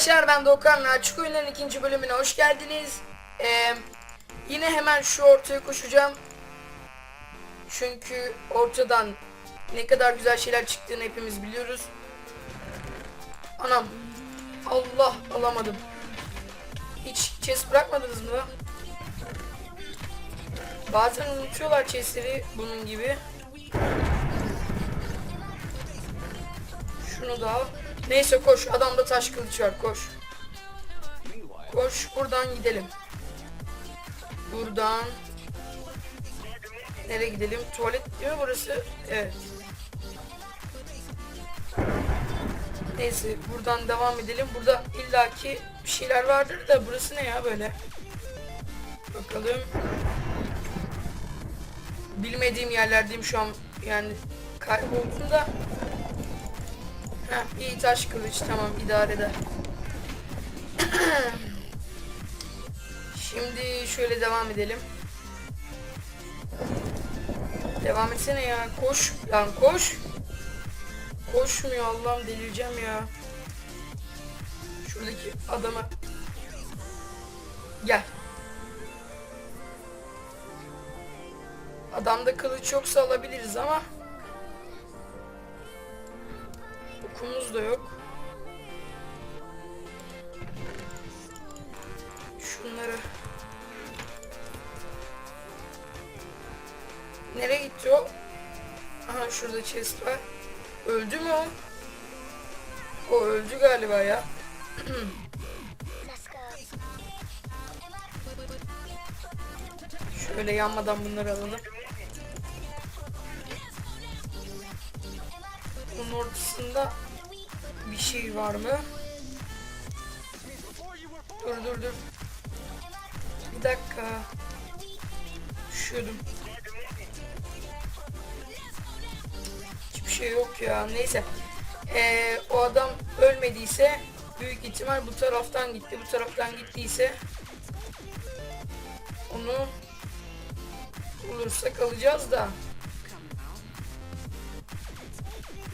arkadaşlar ben Doğukan ve Açık Oyunların ikinci bölümüne hoş geldiniz. Ee, yine hemen şu ortaya koşacağım. Çünkü ortadan ne kadar güzel şeyler çıktığını hepimiz biliyoruz. Anam. Allah alamadım. Hiç chest bırakmadınız mı? Bazen unutuyorlar chestleri bunun gibi. Şunu da al. Neyse koş. Adamda taş kılıç var. Koş. Koş. Buradan gidelim. Buradan. Nereye gidelim? Tuvalet değil mi burası? Evet. Neyse buradan devam edelim. Burada illaki bir şeyler vardır da burası ne ya böyle? Bakalım. Bilmediğim yerlerdeyim şu an. Yani kayboldum. Heh, iyi taş kılıç tamam idare eder. Şimdi şöyle devam edelim. Devam etsene ya. Koş lan koş. Koşmuyor Allah'ım delireceğim ya. Şuradaki adama. Gel. Adamda kılıç yoksa alabiliriz ama okumuz da yok. Şunları Nereye gitti o? Aha şurada chest var. Öldü mü o? O öldü galiba ya. Şöyle yanmadan bunları alalım. Bunun ortasında bir şey var mı? Dur dur dur. Bir dakika. Düşüyordum. Hiçbir şey yok ya. Neyse. Ee, o adam ölmediyse büyük ihtimal bu taraftan gitti. Bu taraftan gittiyse onu bulursak alacağız da.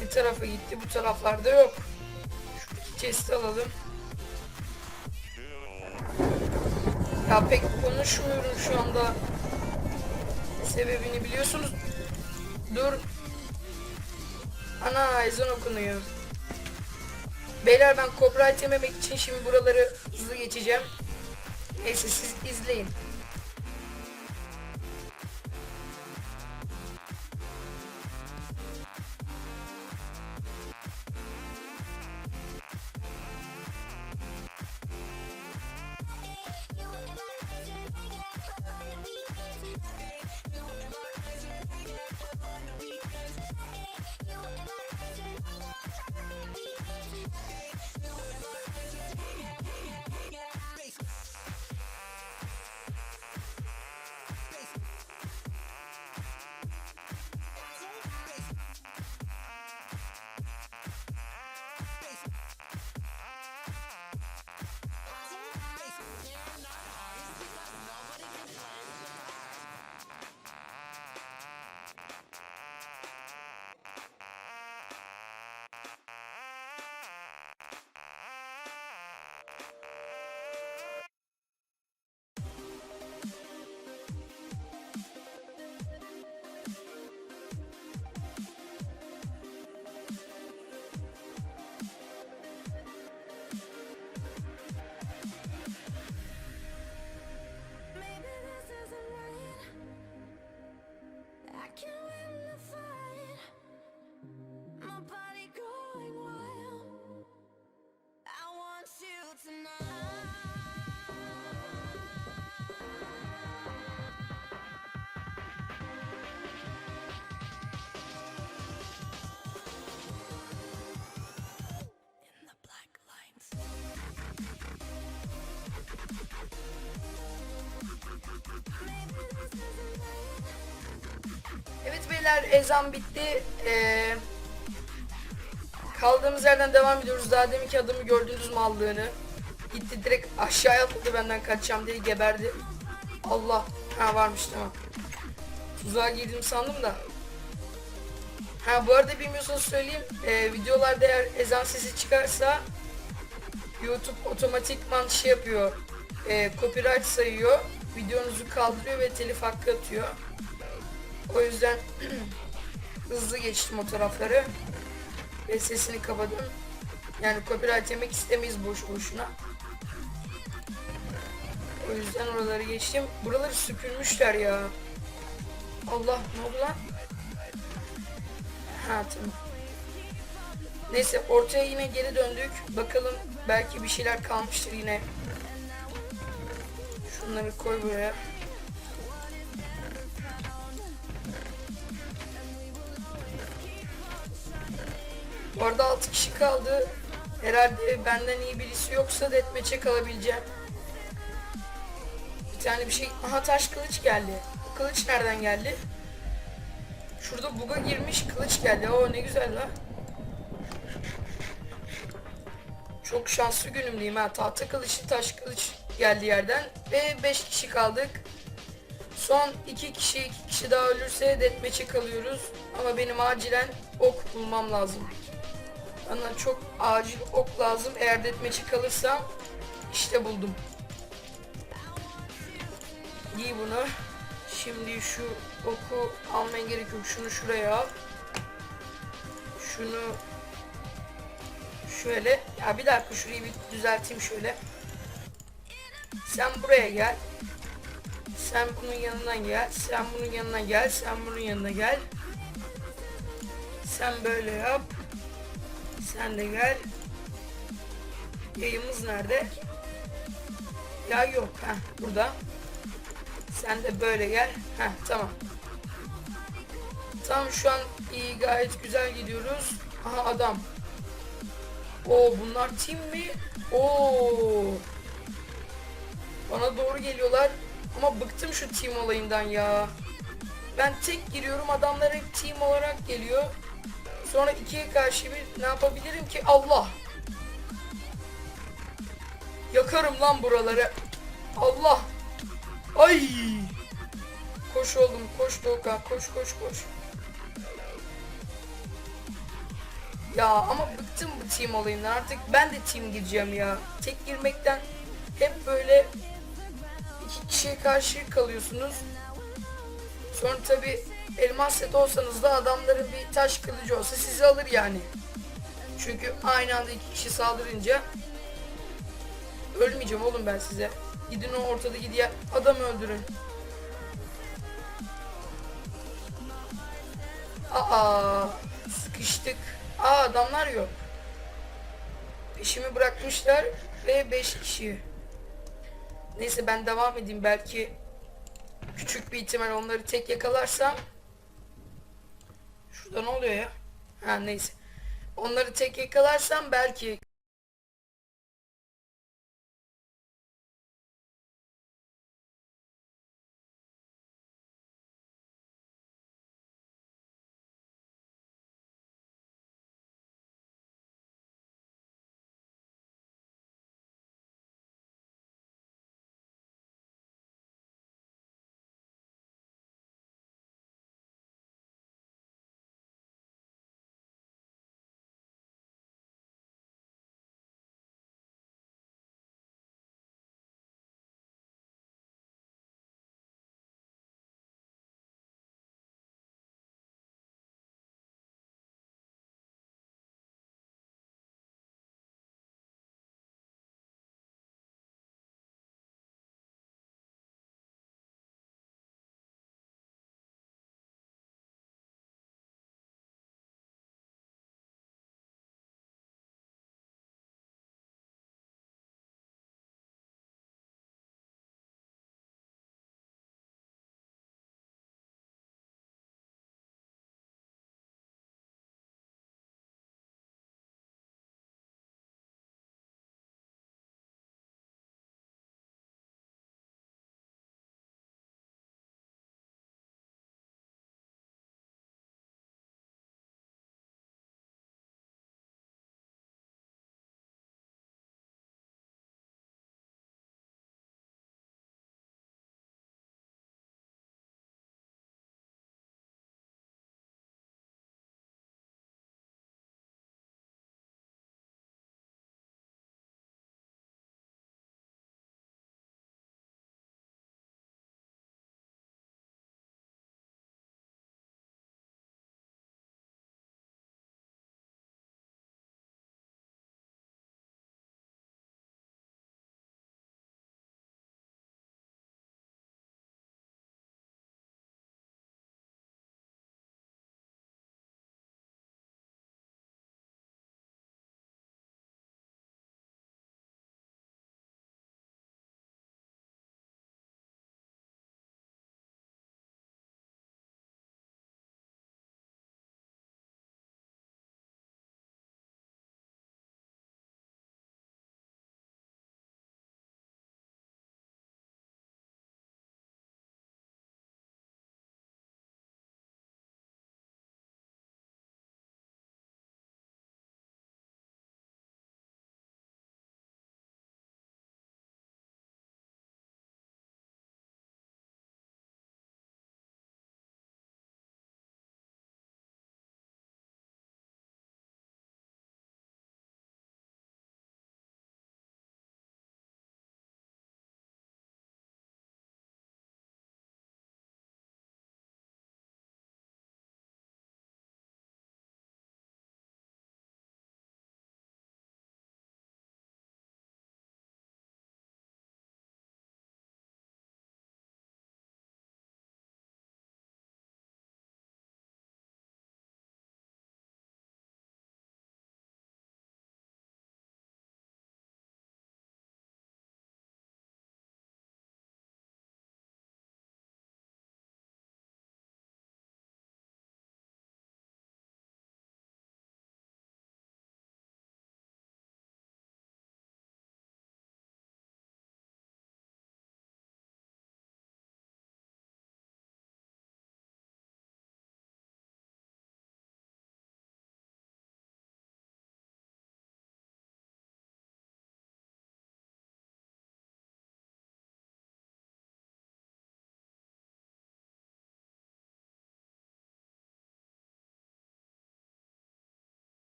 Ne tarafa gitti? Bu taraflarda yok. Şu chest'i alalım. Ya pek konuşmuyorum şu anda. Sebebini biliyorsunuz. Dur. Ana ezan okunuyor. Beyler ben copyright yememek için şimdi buraları hızlı geçeceğim. Neyse siz izleyin. Beyler ezan bitti. Ee, kaldığımız yerden devam ediyoruz. Daha deminki adamı gördünüz mü aldığını. Gitti direkt aşağıya atladı benden kaçacağım diye geberdi. Allah. Ha varmış tamam. Tuzağa girdim sandım da. Ha bu arada bilmiyorsanız söyleyeyim. Ee, videolarda eğer ezan sesi çıkarsa YouTube otomatikman şey yapıyor. E, copyright sayıyor. Videonuzu kaldırıyor ve telif hakkı atıyor. O yüzden hızlı geçtim o tarafları. Ve sesini kapadım. Yani copyright yemek istemeyiz boş boşuna. O yüzden oraları geçtim. Buraları süpürmüşler ya. Allah ne oldu lan? Ha. Neyse ortaya yine geri döndük. Bakalım belki bir şeyler kalmıştır yine. Şunları koy buraya. Bu arada 6 kişi kaldı. Herhalde benden iyi birisi yoksa deathmatch'e kalabileceğim. Bir tane bir şey... Aha taş kılıç geldi. Bu kılıç nereden geldi? Şurada buga girmiş kılıç geldi. Oo ne güzel la. Çok şanslı günümdeyim ha. Tahta kılıçlı taş kılıç geldi yerden. Ve 5 kişi kaldık. Son 2 kişi, 2 kişi daha ölürse deathmatch'e kalıyoruz. Ama benim acilen ok bulmam lazım. Bana çok acil ok lazım. Eğer deathmatch'e kalırsam işte buldum. Giy bunu. Şimdi şu oku almaya gerek yok. Şunu şuraya al. Şunu şöyle. Ya bir dakika şurayı bir düzelteyim şöyle. Sen buraya gel. Sen bunun yanına gel. Sen bunun yanına gel. Sen bunun yanına gel. Sen böyle yap. Sen de gel. Yayımız nerede? Ya yok. ha burada. Sen de böyle gel. Heh tamam. Tamam şu an iyi gayet güzel gidiyoruz. Aha adam. Oo bunlar team mi? Oo. Bana doğru geliyorlar. Ama bıktım şu team olayından ya. Ben tek giriyorum adamlar hep team olarak geliyor. Sonra ikiye karşı bir ne yapabilirim ki? Allah. Yakarım lan buraları. Allah. Ay! Koş oğlum, koş Doğukan, koş koş koş. Ya ama bıktım bu team olayından artık ben de team gireceğim ya. Tek girmekten hep böyle iki kişiye karşı kalıyorsunuz. Sonra tabi elmas set olsanız da adamların bir taş kılıcı olsa sizi alır yani. Çünkü aynı anda iki kişi saldırınca ölmeyeceğim oğlum ben size. Gidin o ortadaki diğer adamı öldürün. Aa, sıkıştık. Aa adamlar yok. Peşimi bırakmışlar ve 5 kişi. Neyse ben devam edeyim belki küçük bir ihtimal onları tek yakalarsam. Şurada ne oluyor ya? Ha neyse. Onları tek yakalarsam belki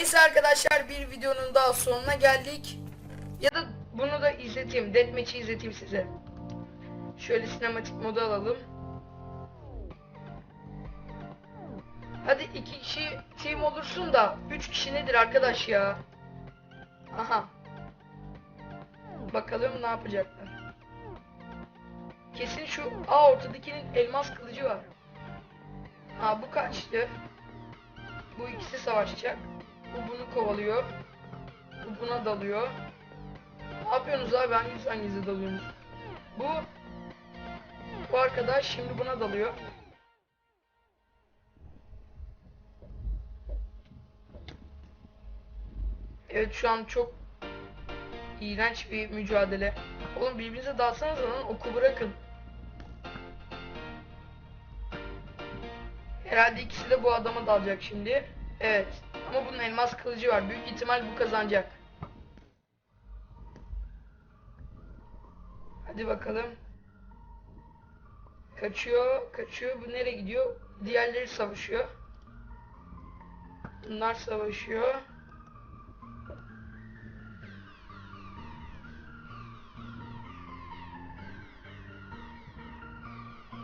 Neyse arkadaşlar bir videonun daha sonuna geldik. Ya da bunu da izleteyim. Deathmatch'i izleteyim size. Şöyle sinematik modu alalım. Hadi iki kişi team olursun da üç kişi nedir arkadaş ya? Aha. Bakalım ne yapacaklar. Kesin şu A ortadakinin elmas kılıcı var. Ha bu kaçtı. Bu ikisi savaşacak. Bu bunu kovalıyor. Bu buna dalıyor. Ne yapıyorsunuz abi? Hangisi hanginize dalıyorsunuz? Bu bu arkadaş şimdi buna dalıyor. Evet şu an çok iğrenç bir mücadele. Oğlum birbirinize dalsanız lan oku bırakın. Herhalde ikisi de bu adama dalacak şimdi. Evet. Ama bunun elmas kılıcı var. Büyük ihtimal bu kazanacak. Hadi bakalım. Kaçıyor, kaçıyor. Bu nereye gidiyor? Diğerleri savaşıyor. Bunlar savaşıyor.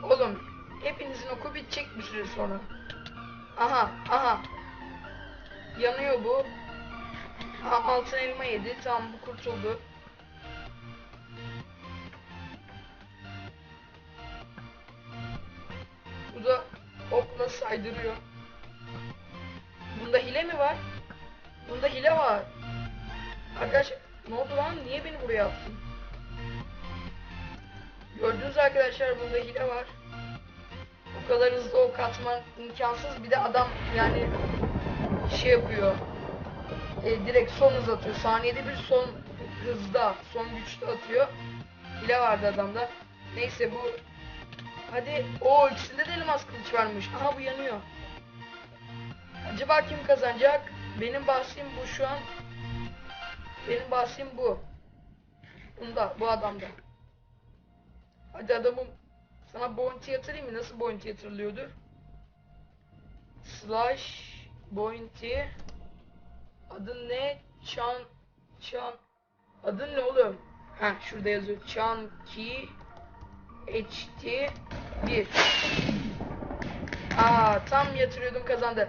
Oğlum, hepinizin oku bitecek bir süre sonra. Aha, aha. Yanıyor bu. Altın elma yedi. Tamam bu kurtuldu. Bu da okla saydırıyor. Bunda hile mi var? Bunda hile var. Arkadaş ne oldu lan? Niye beni buraya attın? Gördünüz arkadaşlar bunda hile var. O kadar hızlı ok atman imkansız. Bir de adam yani şey yapıyor. E, direkt son hız atıyor. Saniyede bir son hızda, son güçte atıyor. Hile vardı adamda. Neyse bu Hadi. O ikisinde de elmas kılıç varmış. Aha bu yanıyor. Acaba kim kazanacak? Benim bahsim bu şu an. Benim bahsim bu. Bunda, bu adamda. Hadi adamım. Sana bounty yatırayım mı? Nasıl bounty yatırılıyordu? Slash bounty. Adın ne? Chan Chan. Adın ne oğlum? Ha şurada yazıyor. Chan Ki HT 1 Aa tam yatırıyordum kazandı.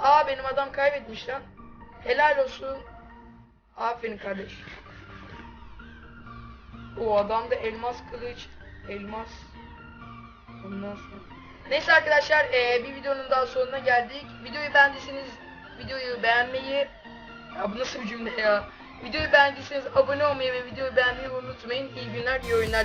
Aa benim adam kaybetmiş lan. Helal olsun. Aferin kardeş. O adamda elmas kılıç. Elmas. Ondan sonra. Neyse arkadaşlar eee, bir videonun daha sonuna geldik. Videoyu beğendiyseniz videoyu beğenmeyi ya bu nasıl bir cümle ya? Videoyu beğendiyseniz abone olmayı ve videoyu beğenmeyi unutmayın. İyi günler, iyi oyunlar.